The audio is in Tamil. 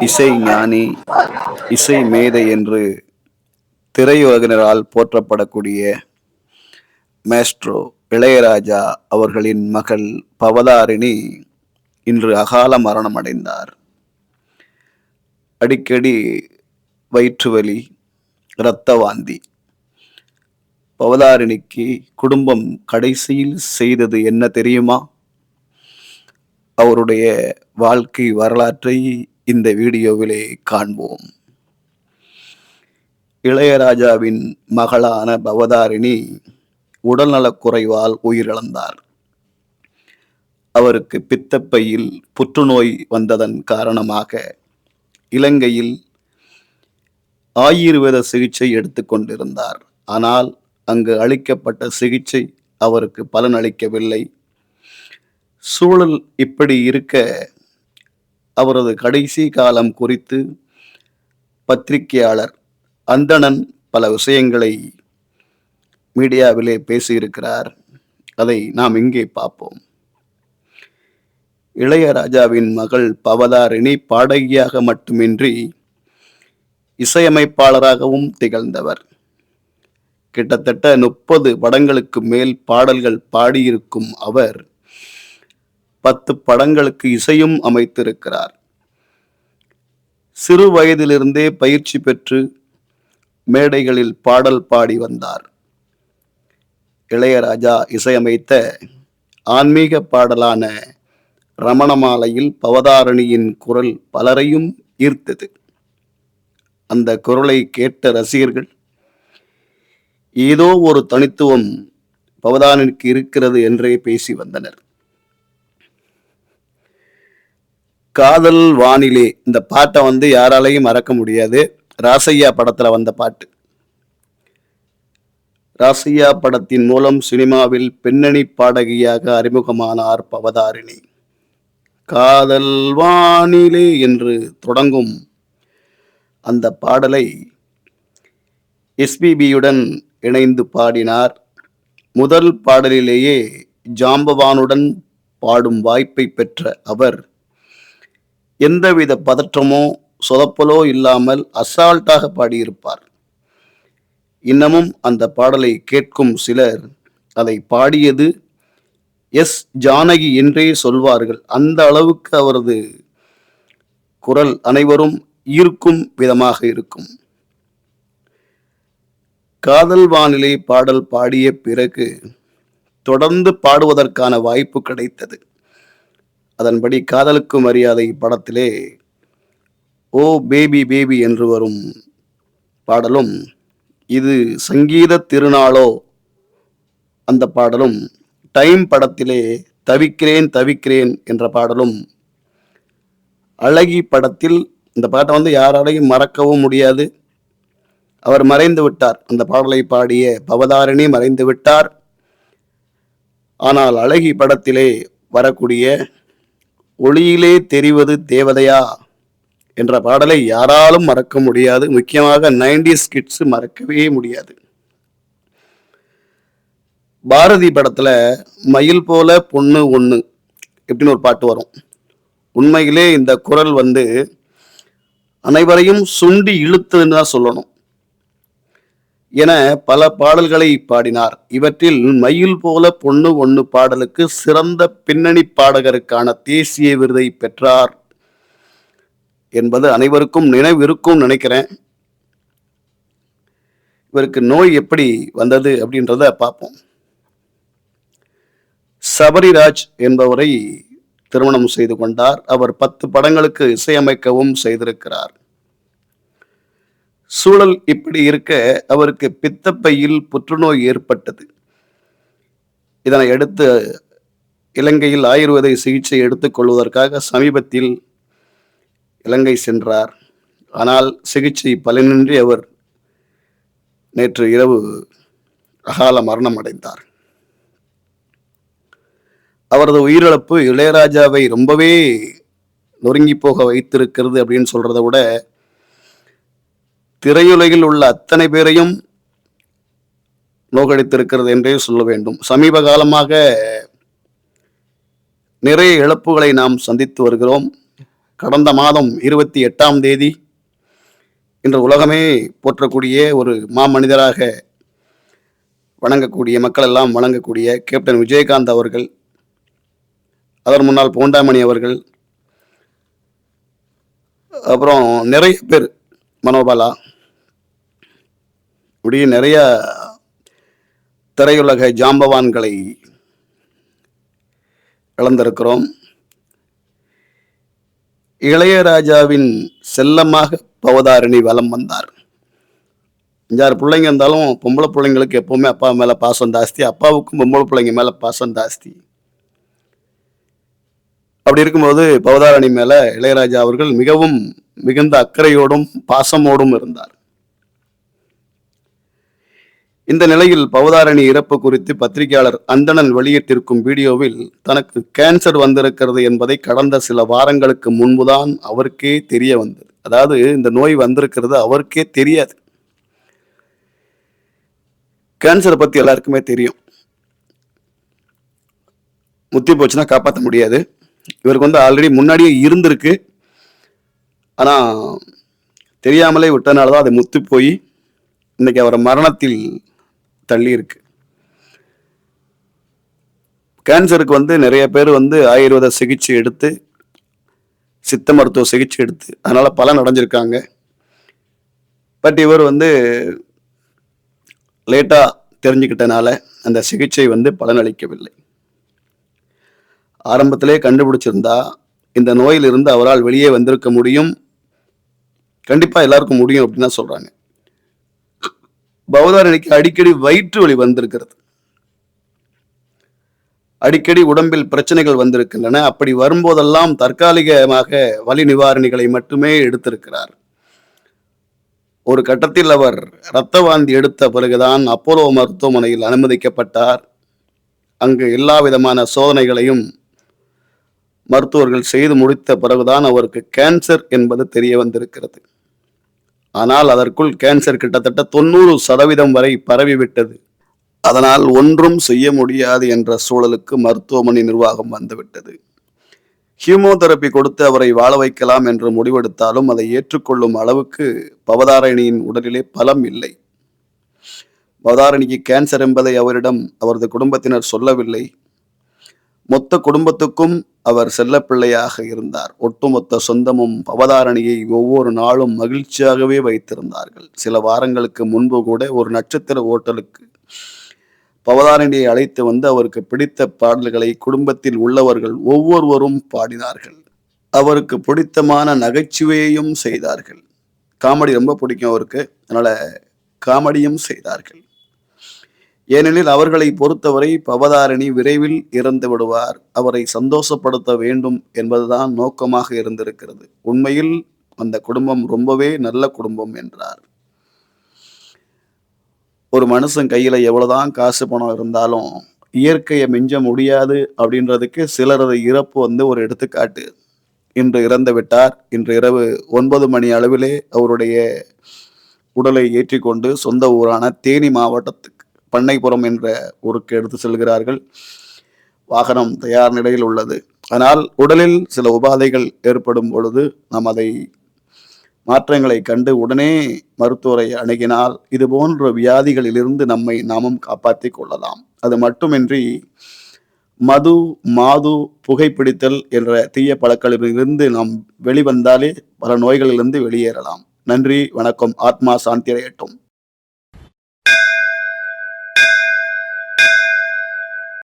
இசை ஞானி இசை மேதை என்று திரையுலகினரால் போற்றப்படக்கூடிய மேஸ்ட்ரோ இளையராஜா அவர்களின் மகள் பவதாரிணி இன்று அகால மரணம் அடைந்தார் அடிக்கடி வயிற்றுவலி இரத்த வாந்தி பவதாரிணிக்கு குடும்பம் கடைசியில் செய்தது என்ன தெரியுமா? அவருடைய வாழ்க்கை வரலாற்றை இந்த வீடியோவிலே காண்போம். இளையராஜாவின் மகளான பவதாரிணி உடல்நலக் குறைவால் உயிரிழந்தார். அவருக்கு பித்தப்பையில் புற்றுநோய் வந்ததன் காரணமாக இலங்கையில் ஆயுர்வேத சிகிச்சை எடுத்துக்கொண்டிருந்தார் ஆனால் அங்கு அளிக்கப்பட்ட சிகிச்சை அவருக்கு பலனளிக்கவில்லை. சூழல் இப்படி இருக்க அவரது கடைசி காலம் குறித்து பத்திரிகையாளர் அந்தணன் பல விஷயங்களை மீடியாவிலே பேசியிருக்கிறார். அதை நாம் இங்கே பார்ப்போம். இளையராஜாவின் மகள் பவதாரிணி பாடகியாக மட்டுமின்றி இசையமைப்பாளராகவும் திகழ்ந்தவர். கிட்டத்தட்ட முப்பது படங்களுக்கு மேல் பாடல்கள் பாடியிருக்கும் அவர் பத்து படங்களுக்கு இசையும் அமைத்திருக்கிறார். சிறு வயதிலிருந்தே பயிற்சி பெற்று மேடைகளில் பாடல் பாடி வந்தார். இளையராஜா இசையமைத்த ஆன்மீக பாடலான ரமணமாலையில் பவதாரணியின் குரல் பலரையும் ஈர்த்தது. அந்த குரலை கேட்ட ரசிகர்கள் ஏதோ ஒரு தனித்துவம் பவதாரனுக்கு இருக்கிறது என்றே பேசி வந்தனர். காதல் வானிலே இந்த பாட்டை வந்து யாராலையும் மறக்க முடியாது. ராசையா படத்தில் வந்த பாட்டு. ராசையா படத்தின் மூலம் சினிமாவில் பின்னணி பாடகியாக அறிமுகமானார் பவதாரிணி. காதல் வானிலே என்று தொடங்கும் அந்த பாடலை எஸ்பிபியுடன் இணைந்து பாடினார். முதல் பாடலிலேயே ஜாம்பவானுடன் பாடும் வாய்ப்பை பெற்ற அவர் எந்தவித பதற்றமோ சொதப்பலோ இல்லாமல் அசால்ட்டாக பாடியிருப்பார். இன்னமும் அந்த பாடலை கேட்கும் சிலர் அதை பாடியது எஸ் ஜானகி என்றே சொல்வார்கள். அந்த அளவுக்கு அவரது குரல் அனைவரும் ஈர்க்கும் விதமாக இருக்கும். காதல் வானிலை பாடல் பாடிய பிறகு தொடர்ந்து பாடுவதற்கான வாய்ப்பு கிடைத்தது. அதன்படி காதலுக்கு மரியாதை படத்திலே ஓ பேபி பேபி என்று வரும் பாடலும் இது சங்கீத திருநாளோ? அந்த பாடலும் டைம் படத்திலே தவிக்கிறேன் தவிக்கிறேன் என்ற பாடலும் அழகி படத்தில் இந்த பாட்டை வந்து யாராலையும் மறக்கவும் முடியாது. அவர் மறைந்து விட்டார். அந்த பாடலை பாடிய பவதாரணி மறைந்து விட்டார். ஆனால் அழகி படத்திலே வரக்கூடிய ஒளியிலே தெரிவது தேவதையா? என்ற பாடலை யாராலும் மறக்க முடியாது. முக்கியமாக நைன்டிஸ் கிட்ஸ் மறக்கவே முடியாது. பாரதி படத்தில் மயில் போல பொண்ணு ஒன்று எப்படின்னு ஒரு பாட்டு வரும். உண்மையிலே இந்த குரல் வந்து அனைவரையும் சுண்டி இழுத்துன்னு தான் சொல்லணும். என பல பாடல்களை பாடினார். இவற்றில் மயில் போல பொண்ணு ஒன்று பாடலுக்கு சிறந்த பின்னணி பாடகருக்கான தேசிய விருதை பெற்றார் என்பது அனைவருக்கும் நினைவிருக்கும் நினைக்கிறேன். இவருக்கு நோய் எப்படி வந்தது அப்படின்றத பார்ப்போம். சபரிராஜ் என்பவரை திருமணம் செய்து கொண்டார். அவர் பத்து படங்களுக்கு இசையமைக்கவும் செய்திருக்கிறார். சூழல் இப்படி இருக்க அவருக்கு பித்தப்பையில் புற்றுநோய் ஏற்பட்டது. இதனை அடுத்து இலங்கையில் ஆயுர்வேத சிகிச்சை எடுத்துக்கொள்வதற்காக சமீபத்தில் இலங்கை சென்றார். ஆனால் சிகிச்சை பலனின்றி அவர் நேற்று இரவு அகால மரணம் அடைந்தார். அவரது உயிரிழப்பு இளையராஜாவை ரொம்பவே நொறுங்கி போக வைத்திருக்கிறது அப்படின்னு சொல்றதை விட திரையுலகில் உள்ள அத்தனை பேரையும் நோக்கடித்திருக்கிறது என்றே சொல்ல வேண்டும். சமீப காலமாக நிறைய இழப்புகளை நாம் சந்தித்து வருகிறோம். கடந்த மாதம் இருபத்தி எட்டாம் தேதி இன்று உலகமே போற்றக்கூடிய ஒரு மாமனிதராக வணங்கக்கூடிய மக்கள் எல்லாம் வணங்கக்கூடிய கேப்டன் விஜயகாந்த் அவர்கள் அதன் முன்னால் போண்டாமணி அவர்கள் அப்புறம் நிறைய பேர் மனோபாலா. இப்படி நிறைய திரையுலக ஜாம்பவான்களை இழந்திருக்கிறோம். இளையராஜாவின் செல்லமாக பவதாரணி வலம் வந்தார். அஞ்சாறு பிள்ளைங்க இருந்தாலும் பொம்பளை பிள்ளைங்களுக்கு எப்பவுமே அப்பா மேலே பாசம் ஜாஸ்தி அப்பாவுக்கும் பொம்பளை பிள்ளைங்க மேலே பாசம் ஜாஸ்தி. அப்படி இருக்கும்போது பவதாரணி மேலே இளையராஜா அவர்கள் மிகவும் மிகுந்த அக்கறையோடும் பாசமோடும் இருந்தார். இந்த நிலையில் பவதாரணி இறப்பு குறித்து பத்திரிகையாளர் அந்தணன் வெளியிட்டிருக்கும் வீடியோவில் தனக்கு கேன்சர் வந்திருக்கிறது என்பதை கடந்த சில வாரங்களுக்கு முன்புதான் அவருக்கே தெரிய வந்தது. அதாவது இந்த நோய் வந்திருக்கிறது அவருக்கே தெரியாது. கேன்சரை பத்தி எல்லாருக்குமே தெரியும். முத்தி போச்சுன்னா காப்பாற்ற முடியாது. இவருக்கு வந்து ஆல்ரெடி முன்னாடியே இருந்திருக்கு. ஆனால் தெரியாமலே விட்டனால தான் அது முத்து போய் இன்றைக்கி அவரை மரணத்தில் தள்ளியிருக்கு. கேன்சருக்கு வந்து நிறைய பேர் வந்து ஆயுர்வேத சிகிச்சை எடுத்து சித்த மருத்துவ சிகிச்சை எடுத்து அதனால் பலன் அடைஞ்சிருக்காங்க. பட் இவர் வந்து லேட்டாக தெரிஞ்சுக்கிட்டனால அந்த சிகிச்சை வந்து பலனளிக்கவில்லை. ஆரம்பத்திலே கண்டுபிடிச்சிருந்தா இந்த நோயிலிருந்து அவரால் வெளியே வந்திருக்க முடியும் கண்டிப்பாக எல்லாருக்கும் முடியும் அப்படின்னு தான் சொல்றாங்க. பவதாரணிக்கு அடிக்கடி வயிற்று வலி வந்திருக்கிறது. அடிக்கடி உடம்பில் பிரச்சனைகள் வந்திருக்கின்றன. அப்படி வரும்போதெல்லாம் தற்காலிகமாக வலி நிவாரணிகளை மட்டுமே எடுத்திருக்கிறார். ஒரு கட்டத்தில் அவர் இரத்த வாந்தி எடுத்த பிறகுதான் அப்போலோ மருத்துவமனையில் அனுமதிக்கப்பட்டார். அங்கு எல்லா விதமான சோதனைகளையும் மருத்துவர்கள் செய்து முடித்த பிறகுதான் அவருக்கு கேன்சர் என்பது தெரிய வந்திருக்கிறது. ஆனால் அதற்குள் கேன்சர் கிட்டத்தட்ட தொண்ணூறு சதவீதம் வரை பரவிவிட்டது. அதனால் ஒன்றும் செய்ய முடியாது என்ற சூழலுக்கு மருத்துவமனை நிர்வாகம் வந்துவிட்டது. ஹீமோதெரப்பி கொடுத்து அவரை வாழ வைக்கலாம் என்று முடிவெடுத்தாலும் அதை ஏற்றுக்கொள்ளும் அளவுக்கு பவதாரணியின் உடலிலே பலம் இல்லை. பவதாரணிக்கு கேன்சர் என்பதை அவரிடம் அவரது குடும்பத்தினர் சொல்லவில்லை. மொத்த குடும்பத்துக்கும் அவர் செல்லப்பிள்ளையாக இருந்தார். ஒட்டுமொத்த சொந்தமும் பவதாரணியை ஒவ்வொரு நாளும் மகிழ்ச்சியாகவே வைத்திருந்தார்கள். சில வாரங்களுக்கு முன்பு கூட ஒரு நட்சத்திர ஓட்டலுக்கு பவதாரணியை அழைத்து வந்து அவருக்கு பிடித்த பாடல்களை குடும்பத்தில் உள்ளவர்கள் ஒவ்வொருவரும் பாடினார்கள். அவருக்கு பிடித்தமான நகைச்சுவையையும் செய்தார்கள். காமெடி ரொம்ப பிடிக்கும் அவருக்கு. அதனால காமெடியும் செய்தார்கள். ஏனெனில் அவர்களை பொறுத்தவரை பவதாரணி விரைவில் இறந்து விடுவார். அவரை சந்தோஷப்படுத்த வேண்டும் என்பதுதான் நோக்கமாக இருந்திருக்கிறது. உண்மையில் அந்த குடும்பம் ரொம்பவே நல்ல குடும்பம் என்றார். ஒரு மனுஷன் கையில் எவ்வளோதான் காசு பணம் இருந்தாலும் இயற்கையை மிஞ்ச முடியாது அப்படின்றதுக்கு சிலரது இறப்பு வந்து ஒரு எடுத்துக்காட்டு. இன்று இறந்து விட்டார். இன்று இரவு ஒன்பது மணி அளவிலே அவருடைய உடலை ஏற்றிக்கொண்டு சொந்த ஊரான தேனி மாவட்டத்துக்கு பண்ணைப்புறம் என்ற ஊருக்கு எடுத்து செல்கிறார்கள். வாகனம் தயார் நிலையில் உள்ளது. ஆனால் உடலில் சில உபாதைகள் ஏற்படும் பொழுது நாம் அதை மாற்றங்களை கண்டு உடனே மருத்துவரை அணுகினால் இது போன்ற வியாதிகளிலிருந்து நம்மை நாமும் காப்பாற்றிக் கொள்ளலாம். அது மட்டுமின்றி மது மாது புகைப்பிடித்தல் என்ற தீய பழக்களிலிருந்து நாம் வெளிவந்தாலே பல நோய்களிலிருந்து வெளியேறலாம். நன்றி வணக்கம். ஆத்மா சாந்தியடையட்டும்